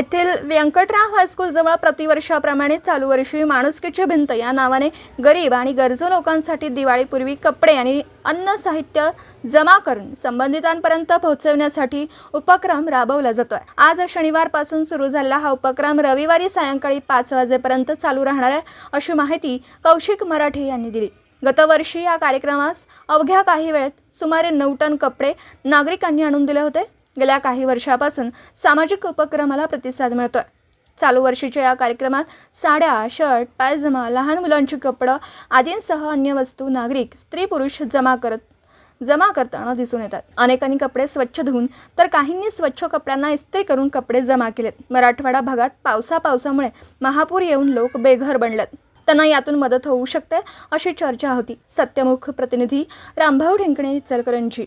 येथील व्यंकटराव हायस्कूलजवळ प्रतिवर्षाप्रमाणे चालू वर्षी माणुसकीची भिंत या नावाने गरीब आणि गरजू लोकांसाठी दिवाळीपूर्वी कपडे आणि अन्न साहित्य जमा करून संबंधितांपर्यंत पोहोचवण्यासाठी उपक्रम राबवला जातोय. आज शनिवारपासून सुरू झालेला हा उपक्रम रविवारी सायंकाळी पाच वाजेपर्यंत चालू राहणार आहे अशी माहिती कौशिक मराठे यांनी दिली. गतवर्षी या कार्यक्रमास अवघ्या काही वेळेत सुमारे नऊ टन कपडे नागरिकांनी आणून दिले होते. गेल्या काही वर्षापासून सामाजिक उपक्रमाला प्रतिसाद मिळतोय. चालू वर्षीच्या या कार्यक्रमात साड्या शर्ट पायजमा लहान मुलांची कपडं आदींसह अन्य वस्तू नागरिक स्त्री पुरुष जमा करत जमा करताना दिसून येतात. अनेकांनी कपडे स्वच्छ धुवून तर काहींनी स्वच्छ कपड्यांना इस्त्री करून कपडे जमा केलेत. मराठवाडा भागात पावसा पावसामुळे महापूर येऊन लोक बेघर बनलेत. त्यांना यातून मदत होऊ शकते अशी चर्चा होती. सत्यमुख प्रतिनिधी रामभाऊ ढेंकणे इचलकरंजी.